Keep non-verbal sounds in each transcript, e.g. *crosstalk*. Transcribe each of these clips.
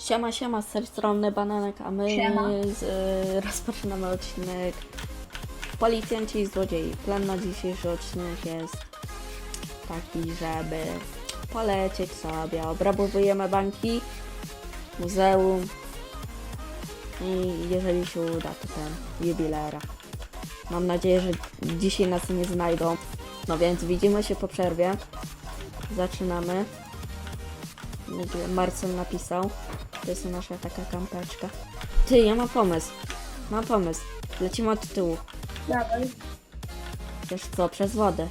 Siema, siema, z tej strony Bananek, a my z, y, rozpoczynamy odcinek Policjanci i Złodziei. Plan na dzisiejszy odcinek jest taki, żeby polecieć sobie, obrabowujemy banki, muzeum i jeżeli się uda, to ten jubilera. Mam nadzieję, że dzisiaj nas nie znajdą. No więc widzimy się po przerwie. Zaczynamy. Marcel napisał. To jest nasza taka kampeczka. Ty, ja mam pomysł. Mam pomysł. Lecimy od tyłu. Dawaj. Wiesz co, przez wodę.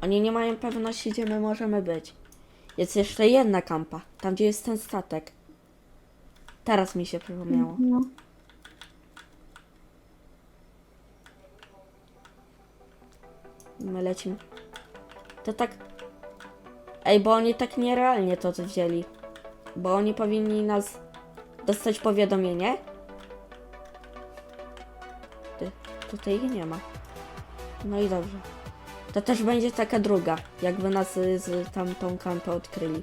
Oni nie mają pewności, gdzie my możemy być. Jest jeszcze jedna kampa. Tam, gdzie jest ten statek. Teraz mi się przypomniało. No. My lecimy. To tak... Ej, bo oni tak nierealnie to wzięli. Bo oni powinni nas dostać powiadomienie. Ty, tutaj ich nie ma. No i dobrze. To też będzie taka druga, jakby nas y, z tamtą kampę odkryli.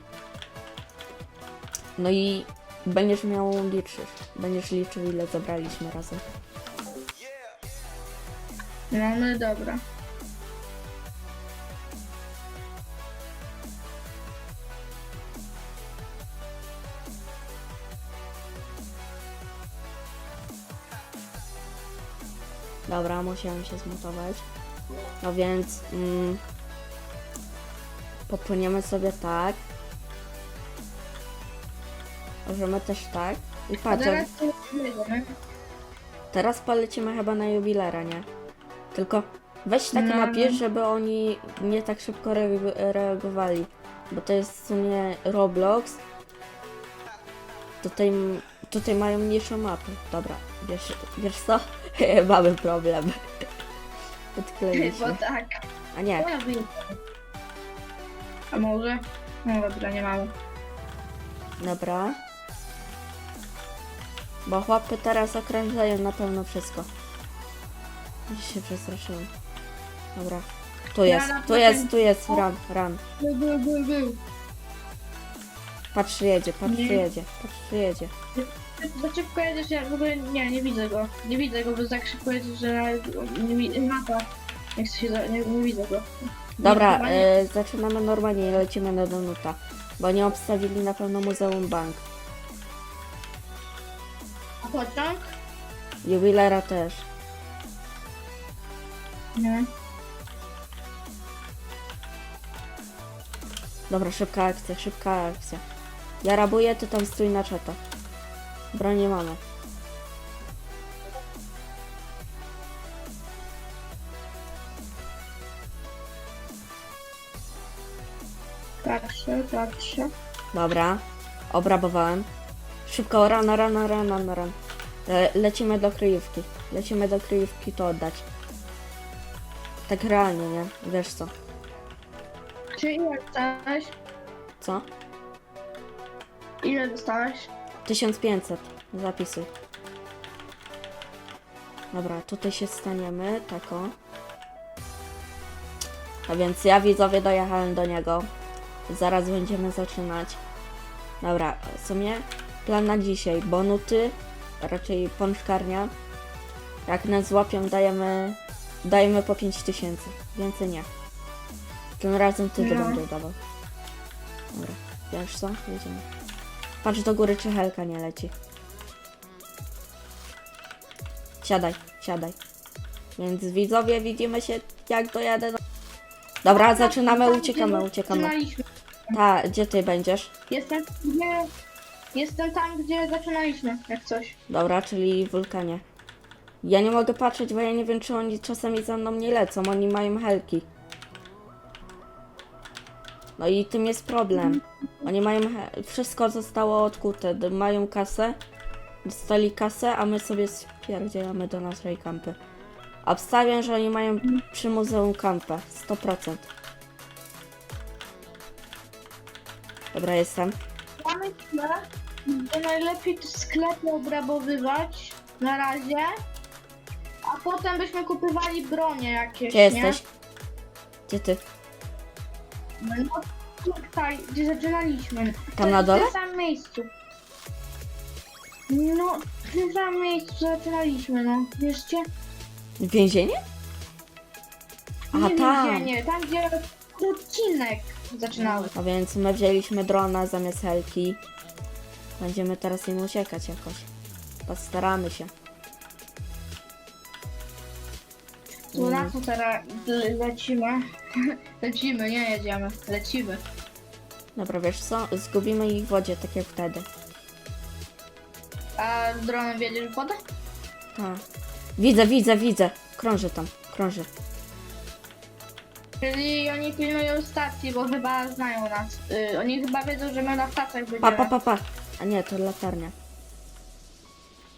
No i będziesz miał liczyć. Będziesz liczył ile zabraliśmy razem. No, no dobra. Dobra, musiałem się zmutować. No więc mm, popłyniemy sobie tak. Możemy też tak. I A patrz, teraz to jedziemy. teraz polecimy chyba na jubilera, nie? Tylko weź tak No, napisz, no. żeby oni nie tak szybko reag- reagowali. Bo to jest w sumie Roblox. Tutaj, tutaj mają mniejszą mapę. Dobra, wiesz, wiesz co? *laughs* Mamy problem. *laughs* Odkleiliśmy. Bo tak. A nie, ja. A może? No dobra, nie mamy. Dobra. Bo chłopy teraz okrążają na pewno wszystko. Już się przestraszyłem. Dobra. Tu Ja jest, na tu jest, tu jest, run, run. Był, był, był, był. Patrz, jedzie, patrz, Nie. jedzie, patrz, jedzie. Za szybko jedziesz, ja w ogóle nie, nie widzę go. Nie widzę go, bo tak szybko jedziesz, że nie widzę. Mapa. Chcę się, za, nie, nie widzę go. Dobra, chyba nie. e, zaczynamy normalnie i lecimy na Donuta. Bo nie obstawili na pewno Muzeum Bank. A pociąg? Jubilera też. Nie. Dobra, szybka akcja, szybka akcja. Ja rabuję, ty tam stój na czata. Broni mamy. Patrzę, patrzę. Dobra, obrabowałem. Szybko, rana, rana, rana. ran. Le lecimy do kryjówki. Lecimy do kryjówki to oddać. Tak realnie, nie? Wiesz co? Czy ile dostałeś? Co? Ile dostałeś? 1500. Zapisuj. Dobra, tutaj się staniemy, tako. A więc ja widzowie dojechałem do niego. Zaraz będziemy zaczynać. Dobra, w sumie plan na dzisiaj. Bonuty, raczej pączkarnia. Jak nas złapią, dajemy, dajemy po 5000. Więcej nie. Tym razem ty No. będziesz dawał. Dobra, wiesz co? Jedziemy. Patrz do góry, czy Helka nie leci. Siadaj, siadaj. Więc widzowie, widzimy się, jak dojadę. Do... Dobra, zaczynamy, Tam, uciekamy, uciekamy. Zaczynaliśmy. Ta, gdzie ty będziesz? Jestem gdzie... Jestem tam, gdzie zaczynaliśmy, jak coś. Dobra, czyli wulkanie. Ja nie mogę patrzeć, bo ja nie wiem, czy oni czasami za mną nie lecą. Oni mają helki. No i tym jest problem. Oni mają. Wszystko zostało odkute. D- Mają kasę. Dostali kasę, a my sobie spierdzielamy do naszej kampy. Obstawiam, że oni mają przy muzeum kampę. 100%. Dobra, jestem. Ja myślę, że najlepiej te sklepy obrabowywać na razie, a potem byśmy kupywali bronie jakieś, Gdzie nie? jesteś? Gdzie ty? No, tutaj, gdzie zaczynaliśmy. Tam na dole? W tym samym miejscu. No, w tym samym miejscu zaczynaliśmy, no. Wieszcie? Więzienie? A nie, tam. Nie, nie, tam gdzie odcinek zaczynałeś. No więc my wzięliśmy drona zamiast helki. Będziemy teraz im uciekać jakoś. Postaramy się. Tu na co teraz le- lecimy? *laughs* lecimy, nie jedziemy, lecimy. Dobra, wiesz co? Zgubimy ich w wodzie, tak jak wtedy. A z dronem wiedziesz wodę? Tak. Widzę, widzę, widzę. Krąży tam, krąży. Czyli oni pilnują stacji, bo chyba znają nas. Y, oni chyba wiedzą, że my na stacjach będziemy. Pa, pa, pa, pa. A nie, to latarnia.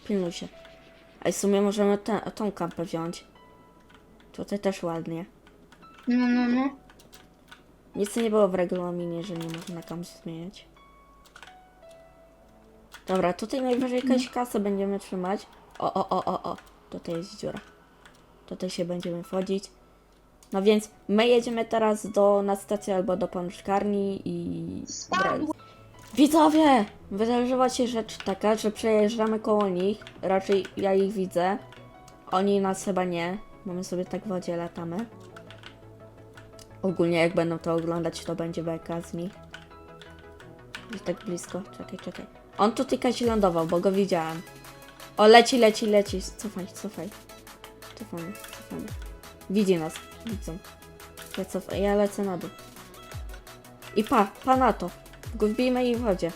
Pilnuj się. A w sumie możemy tę, tą kampę wziąć. Tutaj też ładnie. No, no, no. Nic nie było w regulaminie, że nie można kamp zmieniać. Dobra, tutaj najwyżej jakąś kasę będziemy trzymać. O, o, o, o, o. Tutaj jest dziura. Tutaj się będziemy wchodzić. No więc my jedziemy teraz do, na stację albo do pączkarni i... Spadł. Widzowie! Wydarzyła się rzecz taka, że przejeżdżamy koło nich. Raczej ja ich widzę. Oni nas chyba nie. Bo my sobie tak w wodzie latamy. Ogólnie jak będą to oglądać, to będzie beka z nich. Jest tak blisko. Czekaj, czekaj. On tu się lądował, bo go widziałem. O, leci, leci, leci. Cofaj, cofaj. Cofamy, cofamy. Widzi nas. Widzą. Ja, cof- ja lecę na dół. I pa, pa na to. Wbijmy ich w wodzie.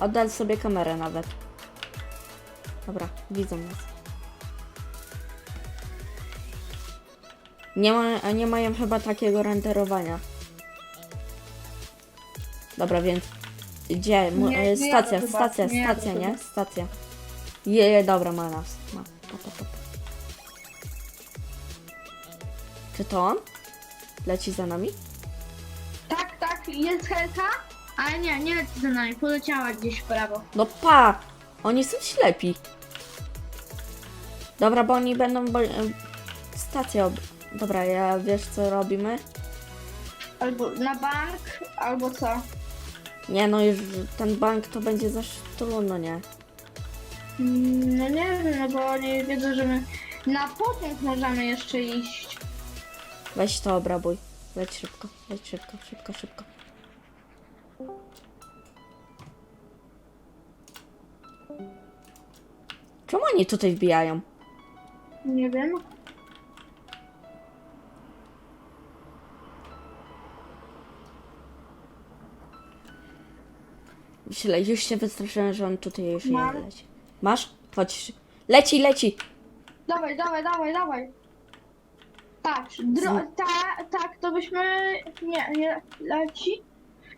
Oddal sobie kamerę nawet. Dobra, widzą nas. Nie, ma, nie mają chyba takiego renderowania. Dobra, więc gdzie? Mu, Nie, e, nie stacja, jadę chyba, stacja, nie jadę stacja, chyba. nie? Stacja. Je, je, dobra, ma nas. Ma. Pa, pa, pa. Czy to on? Leci za nami? Tak, tak, jest helka, ale nie, nie leci za nami, poleciała gdzieś w prawo. No pa! Oni są ślepi. Dobra, bo oni będą... Bo... em, Stację ob... Dobra, ja wiesz co robimy? Albo na bank, albo co? Nie no, już ten bank to będzie za trudno, nie? Mm, No nie wiem, no bo oni wiedzą, że my na pociąg możemy jeszcze iść. Weź to obrabuj. Leć szybko, leć szybko, szybko, szybko. Czemu oni tutaj wbijają? Nie wiem. Myślę, już się wystraszyłem, że on tutaj już nie Mam. leci. Masz? Chodź. Leci, leci! Dawaj, dawaj, dawaj, dawaj. Patrz, dro- ta, tak, to byśmy... Nie, nie, leci.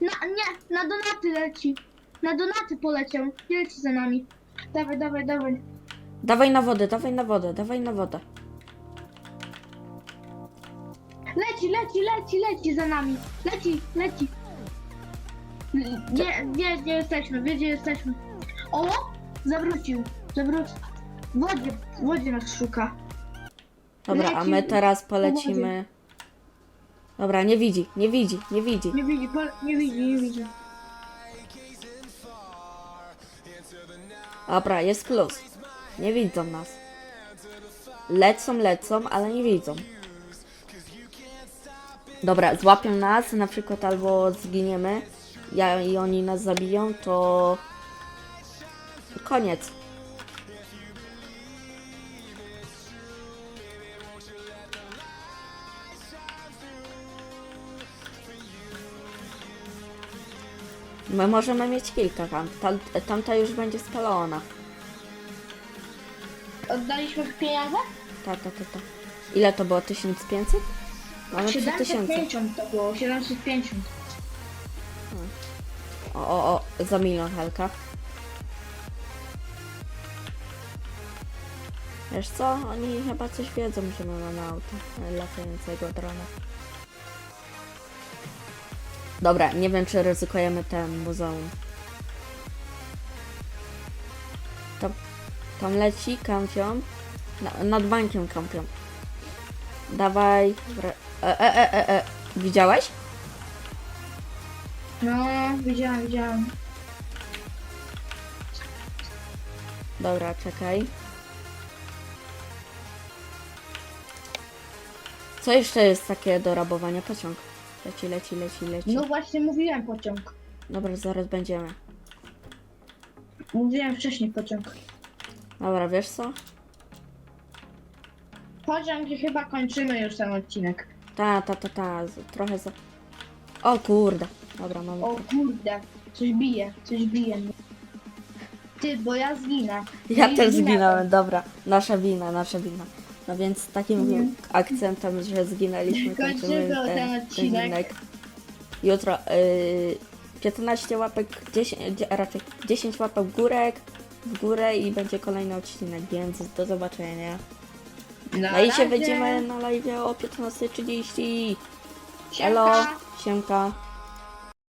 Na, nie, na donaty leci. Na donaty poleciał. Nie leci za nami. Dawaj, dawaj, dawaj. Dawaj na wodę, dawaj na wodę, dawaj na wodę. Leci, leci, leci, leci za nami. Leci, leci. Wie, wie, gdzie jesteśmy, wie, gdzie jesteśmy. O! Zawrócił, zawrócił. W wodzie, w wodzie nas szuka. Dobra, a my teraz polecimy. Dobra, nie widzi, nie widzi, nie widzi. Nie widzi, nie widzi, nie widzi. Dobra, jest plus. Nie widzą nas. Lecą, lecą, ale nie widzą. Dobra, złapią nas, na przykład albo zginiemy ja, i oni nas zabiją, to koniec. My możemy mieć kilka kamp. Ta, tamta już będzie spalona. Oddaliśmy pieniądze? Tak, tak, tak. Ta. Ile to było? 1500? Mamy 3000. 750 to było, 750. O, o, o, za milion Helka. Wiesz co? Oni chyba coś wiedzą, że my mamy auto e, latającego drona. Dobra, nie wiem czy ryzykujemy ten muzeum. Tam, tam leci, kampią. Na, nad bankiem kampią. Dawaj. E, e, e, e, e. Widziałeś? No, widziałam, widziałam. Dobra, czekaj. Co jeszcze jest takie do rabowania? Pociąg. Leci, leci, leci, leci. No właśnie mówiłem pociąg. Dobra, zaraz będziemy. Mówiłem wcześniej pociąg. Dobra, wiesz co? Pociąg i chyba kończymy już ten odcinek. Ta, ta, ta, ta. z- Trochę za... O kurde. Dobra, mamy. O kurde, coś bije, coś bije mnie. Ty, bo ja zginę. Ja też zginąłem, dobra. Nasza wina, nasza wina. No więc takim Mhm. akcentem, że zginęliśmy, Kończymy kończymy ten ten, ten odcinek. odcinek. Jutro y, 15 łapek, 10, dzie- raczej 10 łapek w górę, w górę i będzie kolejny odcinek, więc do zobaczenia. No i się razie. będziemy na live o 15.30. Siemka. Elo, siemka.